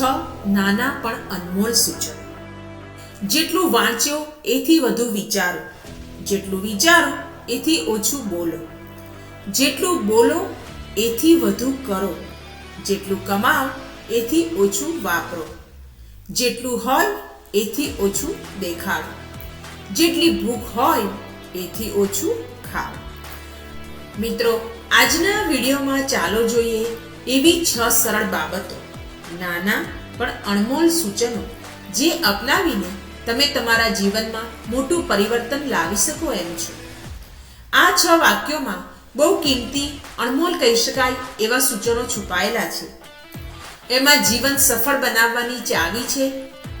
છ નાના પણ અનમોલ સૂચનો જેટલું વાંચ્યો, એથી વધુ વિચારો. જેટલું વિચારો, એથી ઓછું બોલો. જેટલું બોલો, એથી વધુ કરો. જેટલું કમાઓ, એથી ઓછું વાપરો. જેટલું હોય, એથી ઓછું દેખાડો. જેટલી ભૂખ હોય, એથી ઓછું ખાઓ. મિત્રો, આજના વિડીયોમાં ચાલો જોઈએ એવી છ સરળ બાબતો. નાના પણ અણમોલ સૂચનો, જે અપનાવીને તમે તમારા જીવનમાં મોટું પરિવર્તન લાવી શકો એમ છો. આ છ વાક્યોમાં બહુ કિંમતી અણમોલ કહી શકાય એવા સૂચનો છુપાયેલા છે. એમાં જીવન સફળ બનાવવાની ચાવી છે,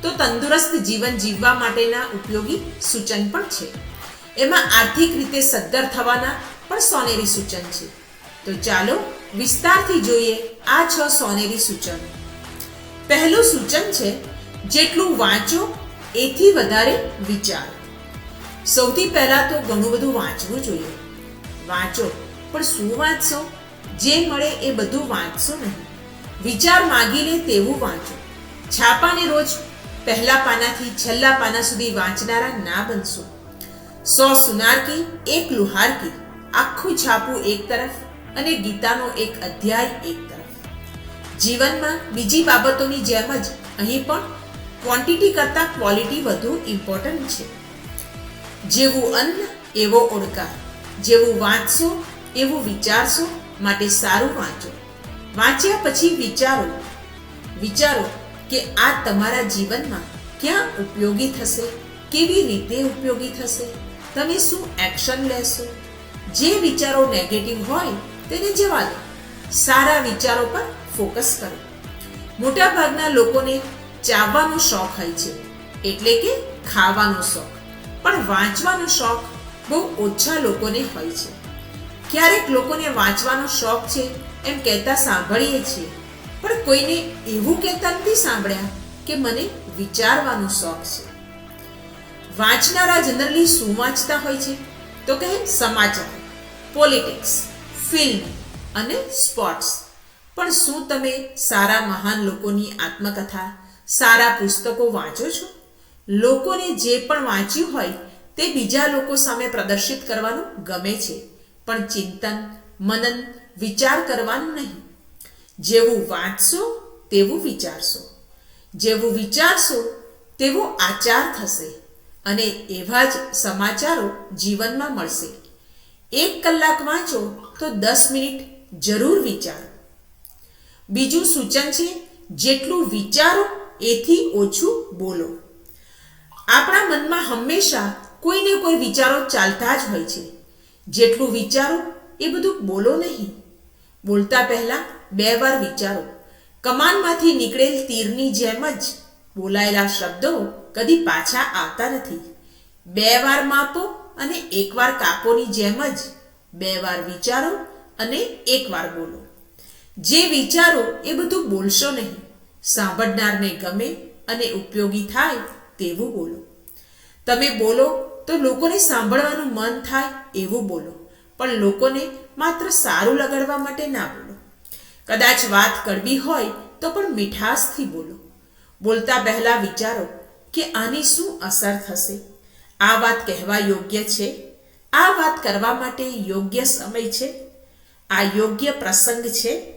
તો તંદુરસ્ત જીવન જીવવા માટેના ઉપયોગી સૂચન પણ છે. એમાં આર્થિક રીતે સદ્ધર થવાના પણ સોનેરી સૂચન છે. તો ચાલો વિસ્તારથી જોઈએ આ છ સોનેરી સૂચનો. પહેલું સૂચન છે, જેટલું વાંચો, એથી વધારે વિચારો. સૌથી પહેલા તો ઘણું બધું વાંચવું જોઈએ. વાંચો, પણ શું વાંચશો? જે મળે એ બધું વાંચશો નહીં. વિચાર માગીને તેવું વાંચો. છાપાને રોજ પહેલા પાનાથી છેલ્લા પાના સુધી વાંચનારા ના બનશો. સો સુનારકી એક લુહારકી આખું છાપું એક તરફ અને ગીતાનો એક અધ્યાય એક તરફ. જીવનમાં બીજી બાબતોની જેમ જ અહીં પણ ક્વોન્ટિટી કરતાં ક્વોલિટી વધુ ઇમ્પોર્ટન્ટ છે. જેવું અન્ન, એવો ઓળકાર જેવું વાંચશો, એવું વિચારશો માટે સારું વાંચો. વાંચ્યા પછી વિચારો. વિચારો કે આ તમારા જીવનમાં ક્યાં ઉપયોગી થશે? કેવી રીતે ઉપયોગી થશે? તમે શું એક્શન લેશો? જે વિચારો નેગેટિવ હોય તેને જવા દો. સારા વિચારો પર ફોકસ કરો. મોટા ભાગના લોકોને ચાવવાનો શોખ હોય છે, એટલે કે ખાવાનો શોખ. પણ વાંચવાનો શોખ બહુ ઓછા લોકોને હોય છે. ક્યારેક લોકોને વાંચવાનો શોખ છે એમ કહેતા સાંભળીએ છીએ, પણ કોઈને એવું કહેતા નથી સાંભળ્યા કે મને વિચારવાનો શોખ છે. વાંચનારા જનરલી શું વાંચતા હોય છે? તો કહે સમાચાર, પોલિટિક્સ, ફિલ્મ અને સ્પોર્ટ્સ. પણ શું તમે સારા મહાન લોકોની આત્મકથા, સારા પુસ્તકો વાંચો છો? લોકોને જે પણ વાંચ્યું હોય, તે બીજા લોકો સામે પ્રદર્શિત કરવાનું ગમે છે. પણ ચિંતન, મનન, વિચાર કરવાનું નહીં. જેવું વાંચશો, તેવું વિચારશો. જેવું વિચારશો, તેવો આચાર થશે અને એવા જ સમાચારો જીવનમાં મળશે. એક કલાક વાંચો તો દસ મિનિટ જરૂર વિચારો. બીજું સૂચન છે, જેટલું વિચારો, એથી ઓછું બોલો. આપણા મનમાં હંમેશા કોઈને કોઈ વિચારો ચાલતા જ હોય છે. જેટલું વિચારો, એ બધું બોલો નહીં. બોલતા પહેલા બે વાર વિચારો. કમાનમાંથી નીકળેલ તીરની જેમ જ બોલાયેલા શબ્દો કદી પાછા આવતા નથી. બે વાર માપો અને એકવાર કાપોની જેમ જ બે વાર વિચારો અને એકવાર બોલો. જે વિચારો એ બધું બોલશો નહીં. સાંભળનારને ગમે અને ઉપયોગી થાય તેવું બોલો. તમે બોલો તો લોકોને સાંભળવાનું મન થાય એવું બોલો, પણ લોકોને માત્ર સારું લગાડવા માટે ના બોલો. કદાચ વાત કડવી હોય તો પણ મીઠાશથી બોલો. બોલતા પહેલા વિચારો કે આની શું અસર થશે? આ વાત કહેવા યોગ્ય છે? આ વાત કરવા માટે યોગ્ય સમય છે? આ યોગ્ય પ્રસંગ છે?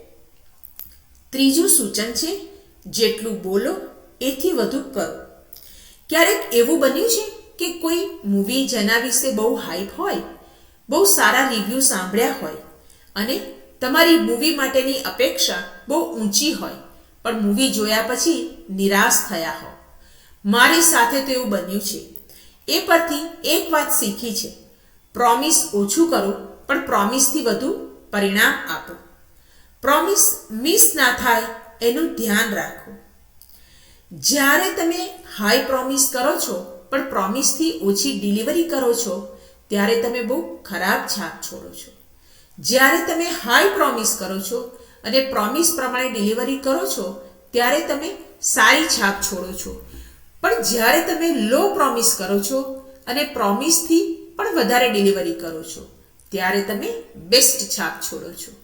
ત્રીજું સૂચન છે, જેટલું બોલો, એથી વધુ કરો. ક્યારેક એવું બન્યું છે કે કોઈ મૂવી જેના વિશે બહુ હાઈપ હોય, બહુ સારા રિવ્યૂ સાંભળ્યા હોય અને તમારી મૂવી માટેની અપેક્ષા બહુ ઊંચી હોય, પણ મૂવી જોયા પછી નિરાશ થયા હો. મારી સાથે તો એવું બન્યું છે. એ પરથી એક વાત શીખી છે. પ્રોમિસ ઓછું કરો, પણ પ્રોમિસથી વધુ પરિણામ આપો. પ્રોમિસ મિસ ના થાય, એનું ધ્યાન રાખો. જ્યારે તમે હાઈ પ્રોમિસ કરો છો, પણ પ્રોમિસથી ઓછી ડિલિવરી કરો છો, ત્યારે તમે બહુ ખરાબ છાપ છોડો છો. જ્યારે તમે હાઈ પ્રોમિસ કરો છો અને પ્રોમિસ પ્રમાણે ડિલિવરી કરો છો, ત્યારે તમે સારી છાપ છોડો છો. પણ જ્યારે તમે લો પ્રોમિસ કરો છો અને પ્રોમિસથી પણ વધારે ડિલિવરી કરો છો, ત્યારે તમે બેસ્ટ છાપ છોડો છો.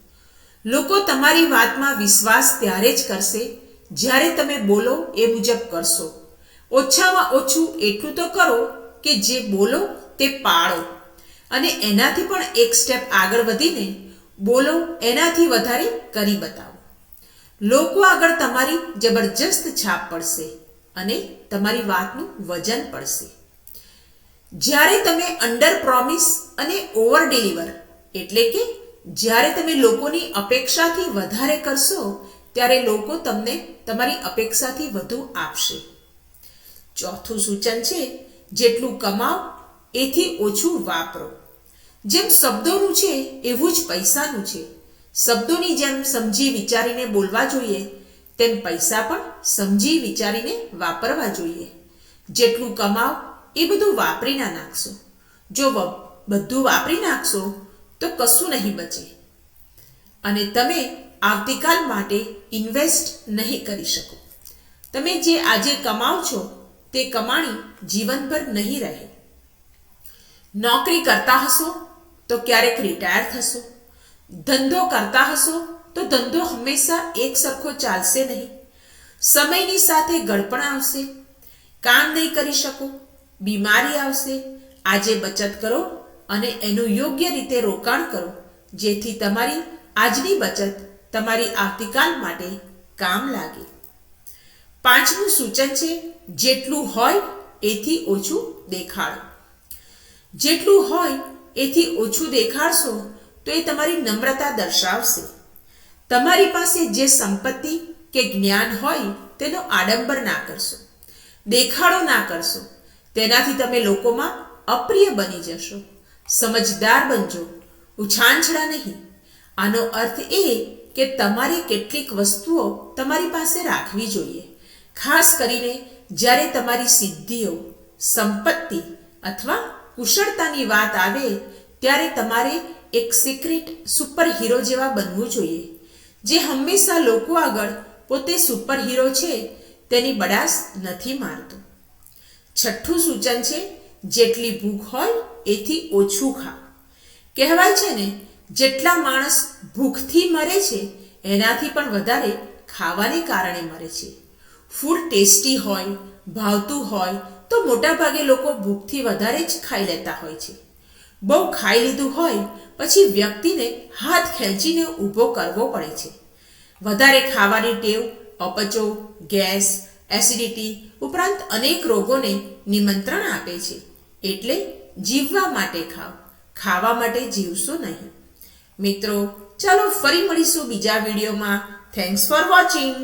લોકો તમારી વાતમાં વિશ્વાસ ત્યારે જ કરશે જ્યારે તમે બોલો એ મુજબ કરશો. ઓછામાં ઓછું એટલું તો કરો કે જે બોલો તે પાળો. અને એનાથી પણ એક સ્ટેપ આગળ વધીને બોલો એનાથી વધારે કરી બતાવો. લોકો આગળ તમારી જબરજસ્ત છાપ પડશે અને તમારી વાતનું વજન પડશે. જ્યારે તમે અંડર પ્રોમિસ અને ઓવર ડિલિવર એટલે કે જ્યારે તમે લોકોની અપેક્ષાથી વધારે કરશો, ત્યારે લોકો તમને તમારી અપેક્ષાથી વધુ આપશે. ચોથું સૂચન છે, જેટલું કમાવ, એથી ઓછું વાપરો. જેમ શબ્દોનું છે, એવું જ પૈસાનું છે. શબ્દોની જેમ સમજી વિચારીને બોલવા જોઈએ, તેમ પૈસા પણ સમજી વિચારીને વાપરવા જોઈએ. જેટલું કમાવ, એ બધું વાપરી ના નાખશો. જો બધું વાપરી નાખશો તો કશું નહીં બચે. અને તમે આવતીકાલ માટે ઇન્વેસ્ટ નહીં કરી શકો. તમે જે આજે કમાવ છો, તે કમાણી જીવન પર નહીં રહે. નોકરી કરતા હશો, તો ક્યારેક રિટાયર થશો. ધંધો કરતા હશો, તો ધંધો હંમેશા એક સરખો ચાલશે નહીં. સમયની સાથે ગડપણ આવશે. કામ નહીં કરી શકો, બીમારી આવશે. આજે બચત કરો અને એનું યોગ્ય રીતે રોકાણ કરો, જેથી તમારી આજની બચત તમારી આવતીકાલ માટે કામ લાગે. પાંચમું સૂચન છે, જેટલું હોય એથી ઓછું દેખાડો. જેટલું હોય એથી ઓછું દેખાડશો તો એ તમારી નમ્રતા દર્શાવશે. તમારી પાસે જે સંપત્તિ કે જ્ઞાન હોય તેનો આડંબર ના કરશો. દેખાડો ના કરશો. તેનાથી તમે લોકોમાં અપ્રિય બની જશો. સમજદાર બનજો. ઉછાંછડા નહીં. આનો અર્થ એ કે તમારે કેટલીક વસ્તુઓ તમારી પાસે રાખવી જોઈએ. ખાસ કરીને જ્યારે તમારી સિદ્ધિઓ, સંપત્તિ અથવા કુશળતાની વાત આવે ત્યારે તમારે એક સિક્રેટ સુપર હીરો જેવા બનવું જોઈએ. જે હંમેશા લોકો આગળ પોતે સુપર હીરો છે, તેની બડાસ નથી મારતો. છઠ્ઠું સૂચન છે જેટલી ભૂખ હોય, એથી ઓછું ખા. કહેવાય છે ને, જેટલા માણસ ભૂખથી મરે છે, એનાથી પણ વધારે ખાવાને કારણે મરે છે. ફૂડ ટેસ્ટી હોય, ભાવતું હોય, તો મોટાભાગે લોકો ભૂખથી વધારે જ ખાઈ લેતા હોય છે. બહુ ખાઈ લીધું હોય, પછી વ્યક્તિને હાથ ખેંચીને ઊભો કરવો પડે છે. વધારે ખાવાની ટેવ, અપચો, ગેસ, એસિડિટી ઉપરાંત અનેક રોગોને નિમંત્રણ આપે છે. એટલે જીવવા માટે ખાઓ ખાવા માટે જીવશો નહીં. મિત્રો, ચાલો ફરી મળીશું બીજા વિડીયોમાં. Thanks for watching